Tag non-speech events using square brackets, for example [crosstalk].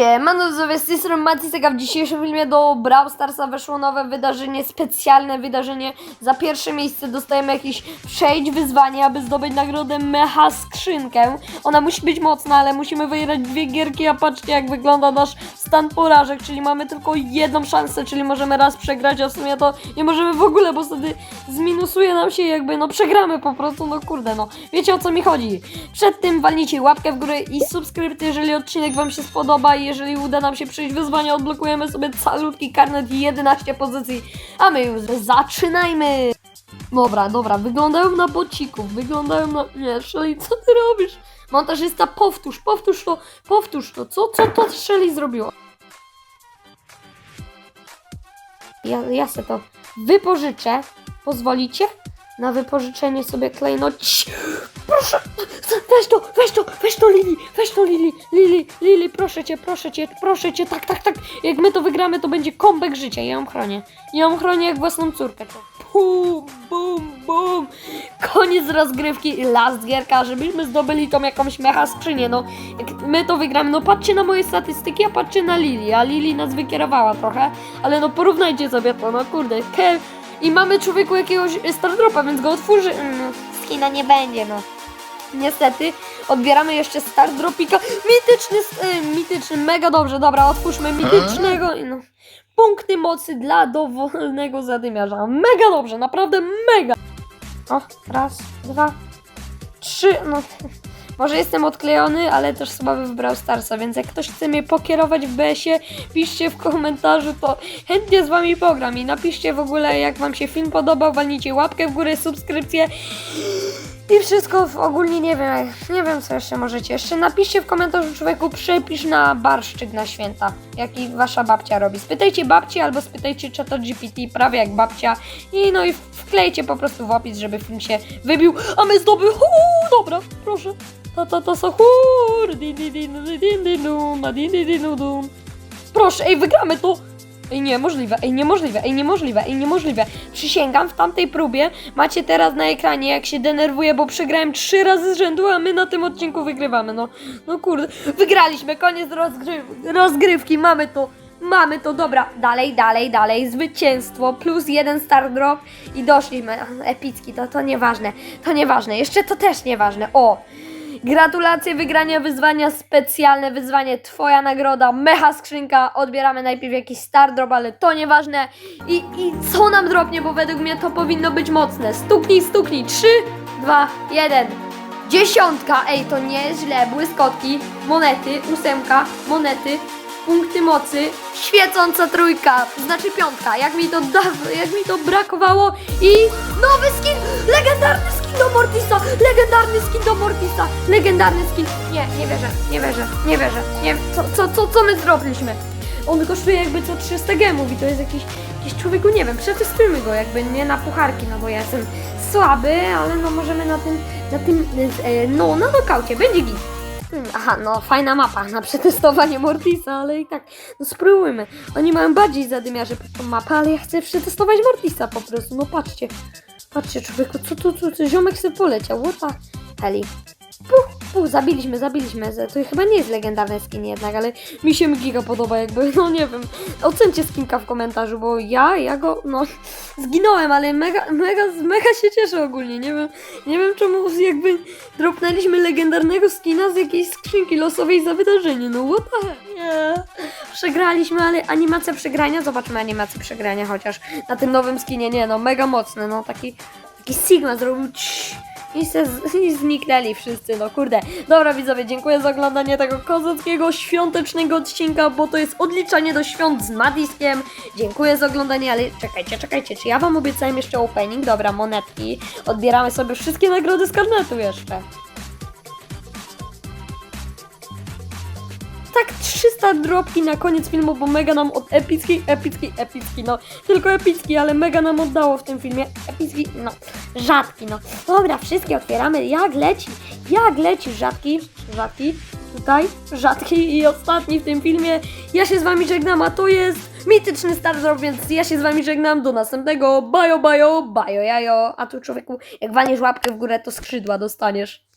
Siemano, widzowie, z tej strony a w dzisiejszym filmie do Brawl Starsa weszło nowe wydarzenie, specjalne wydarzenie. Za pierwsze miejsce dostajemy jakieś przejdź wyzwanie, aby zdobyć nagrodę Mecha Skrzynkę. Ona musi być mocna, ale musimy wygrać dwie gierki, a patrzcie jak wygląda nasz stan porażek, czyli mamy tylko jedną szansę, czyli możemy raz przegrać, a w sumie to nie możemy w ogóle, bo wtedy zminusuje nam się jakby, no przegramy po prostu, no kurde, no. Wiecie o co mi chodzi. Przed tym walnijcie łapkę w górę i subskrypcję, jeżeli odcinek Wam się spodoba i jeżeli uda nam się przejść wyzwania, odblokujemy sobie calutki karnet i 11 pozycji, a my już zaczynajmy! Dobra, dobra, wyglądają na bocików, wyglądają na... Nie, Shelly, co ty robisz? Montażysta, powtórz, powtórz to, powtórz to, co, co to Shelly zrobiła? Ja, ja se to wypożyczę, pozwolicie? Na wypożyczenie sobie klejnoci. Proszę, weź to, weź to, weź to Lili, weź to Lili, Lili, Lili, proszę cię, proszę cię, proszę cię, tak, tak, tak. Jak my to wygramy, to będzie kombek życia, ja ją chronię. Ja ją chronię jak własną córkę. Bum, bum, bum. Koniec rozgrywki i last gierka, żebyśmy zdobyli tą jakąś mecha skrzynię, no. Jak my to wygramy, no patrzcie na moje statystyki, a patrzcie na Lili, a Lili nas wykierowała trochę, ale no porównajcie sobie to, no kurde, Ke i mamy człowieku jakiegoś Stardropa, więc go otworzy. No, skina nie będzie, no. Niestety, odbieramy jeszcze Stardropika. Mityczny, y, mityczny, mega dobrze, dobra, otwórzmy mitycznego i no. Punkty mocy dla dowolnego zadymiarza. Mega dobrze, naprawdę mega. O, raz, dwa, trzy, no. Może jestem odklejony, ale też słaby wybrał Starsa, więc jak ktoś chce mnie pokierować w BS-ie, piszcie w komentarzu, to chętnie z wami pogram i napiszcie w ogóle jak wam się film podobał, walnijcie łapkę w górę, subskrypcję i wszystko w, ogólnie nie wiem, nie wiem co jeszcze możecie. Jeszcze napiszcie w komentarzu człowieku przepisz na barszczyk na święta, jaki wasza babcia robi. Spytajcie babci albo spytajcie czata GPT prawie jak babcia i no i wklejcie po prostu w opis, żeby film się wybił, a my zdobył, Uuu, dobra, proszę. Ta ta ta sahur, din din din din din din dum, a din din din dum. Proszę, ej, wygramy to! Ej, niemożliwe, ej, niemożliwe, ej, niemożliwe, ej, niemożliwe. Przysięgam, w tamtej próbie macie teraz na ekranie, jak się denerwuję, bo przegrałem trzy razy z rzędu, a my na tym odcinku wygrywamy, no. No kurde, wygraliśmy, koniec rozgry rozgrywki, mamy to. Mamy to, dobra, dalej, dalej, dalej, zwycięstwo, plus jeden star drop i doszliśmy, epicki, to, to nieważne, to nieważne, jeszcze to też nieważne, o, Gratulacje wygrania wyzwania specjalne, wyzwanie Twoja nagroda, mecha skrzynka. Odbieramy najpierw jakiś star drop, ale to nieważne. I, I co nam dropnie, bo według mnie to powinno być mocne. Stuknij, stuknij. 3, 2, 1. Dziesiątka, ej, to nieźle. Błyskotki, monety, ósemka, monety, punkty mocy, świecąca trójka, znaczy piątka. Jak mi to da, jak mi to brakowało i nowy skin, legendarny skin do Mortisa, legendarny skin do Mortisa, legendarny skin. Nie, nie wierzę, nie wierzę, nie wierzę. Nie, co, co, co, co my zrobiliśmy? On kosztuje jakby co 300 gemów i to jest jakiś, jakiś człowieku, nie wiem, przetestujmy go jakby nie na pucharki, no bo ja jestem słaby, ale no możemy na tym, na tym, e, no na nokaucie, będzie git. Hmm, Aha, no fajna mapa na przetestowanie Mortisa, ale i tak, no spróbujmy. Oni mają bardziej zadymiarze pod mapę, ale ja chcę przetestować Mortisa po prostu, no patrzcie. Patrzcie człowieku, co tu, co, co, ziomek sobie poleciał, what the heli. Puch, zabiliśmy, zabiliśmy. To chyba nie jest legendarny skin jednak, ale mi się giga podoba jakby, [laughs] no nie wiem. Ocencie skinka w komentarzu, bo ja, ja go, no, zginąłem, ale mega, mega, mega się cieszę ogólnie, nie wiem, nie wiem czemu jakby dropnęliśmy legendarnego skina z jakiejś skrzynki losowej za wydarzenie, no what the hell? Nie. Przegraliśmy, ale animacja przegrania, zobaczmy animację przegrania chociaż na tym nowym skinie, nie no, mega mocny, no taki, taki Sigma zrobił cii, i, se [laughs] I zniknęli wszyscy, no kurde. Dobra widzowie, dziękuję za oglądanie tego kozackiego świątecznego odcinka, bo to jest odliczanie do świąt z Madiskiem. Dziękuję za oglądanie, ale czekajcie, czekajcie, czy ja wam obiecałem jeszcze opening? Dobra, monetki. Odbieramy sobie wszystkie nagrody z karnetu jeszcze. Tak 300 dropki na koniec filmu, bo mega nam od epicki, epicki, epicki, no tylko epicki, ale mega nam oddało w tym filmie. Epicki, no rzadki, no. Dobra, wszystkie otwieramy. Jak leci? Jak leci? Rzadki, rzadki, tutaj, rzadki i ostatni w tym filmie. Ja się z wami żegnam, a to jest mityczny Star Drop, więc ja się z wami żegnam. Do następnego. Bajo, bajo, bajo, jajo. A tu człowieku, jak waniesz łapkę w górę, to skrzydła dostaniesz.